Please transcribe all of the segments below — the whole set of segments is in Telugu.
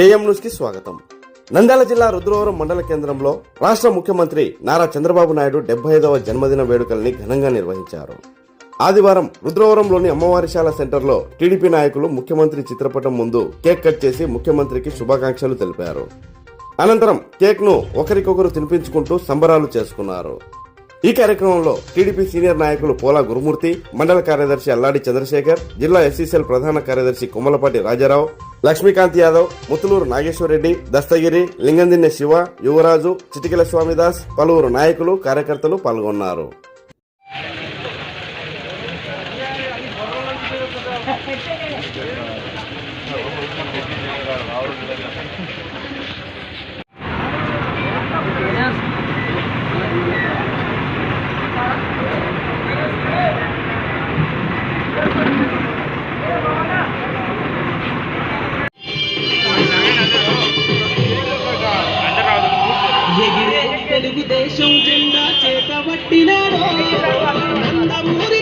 ఏఎం న్యూస్కి స్వాగతం. నంద్యాల జిల్లా రుద్రవరం మండల కేంద్రంలో రాష్ట్ర ముఖ్యమంత్రి నారా చంద్రబాబు నాయుడు డెబ్బై ఐదవ జన్మదిన వేడుకల్ని ఘనంగా నిర్వహించారు. ఆదివారం రుద్రవరంలోని అమ్మవారిశాల సెంటర్లో టీడీపీ నాయకులు ముఖ్యమంత్రి చిత్రపటం ముందు కేక్ కట్ చేసి ముఖ్యమంత్రికి శుభాకాంక్షలు తెలిపారు. అనంతరం కేక్ను ఒకరికొకరు తినిపించుకుంటూ సంబరాలు చేసుకున్నారు. ఈ కార్యక్రమంలో టీడీపీ సీనియర్ నాయకులు పోలా గురుమూర్తి మండల కార్యదర్శి అల్లాడి చంద్రశేఖర్ జిల్లా ఎస్సీసీఎల్ ప్రధాన కార్యదర్శి కొమ్మలపాటి రాజారావు లక్ష్మీకాంత్ యాదవ్ ముతులూరు నాగేశ్వరరెడ్డి దస్తగిరి లింగందిన్నె శివ యువరాజు చిటికల స్వామిదాస్ పలువురు నాయకులు కార్యకర్తలు పాల్గొన్నారు. ఎగిరే తెలుగుదేశం జెండా చేతబట్టినాడో నందమూరి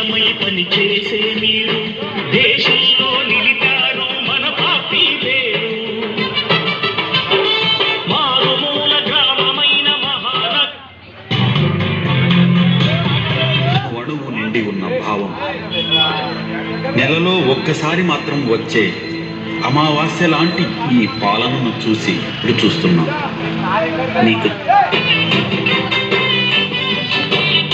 నిశ్చితమై పని చేసే మీరు దేశంలో నిలిపారు మన పార్టీ పేరు. మారుమూల గ్రామమైన మహానగ అణువు నిండి ఉన్న భావం. నెలలో ఒక్కసారి మాత్రం వచ్చే అమావాస్య లాంటి ఈ పాలనను చూసి ఇప్పుడు చూస్తున్నాం నీకు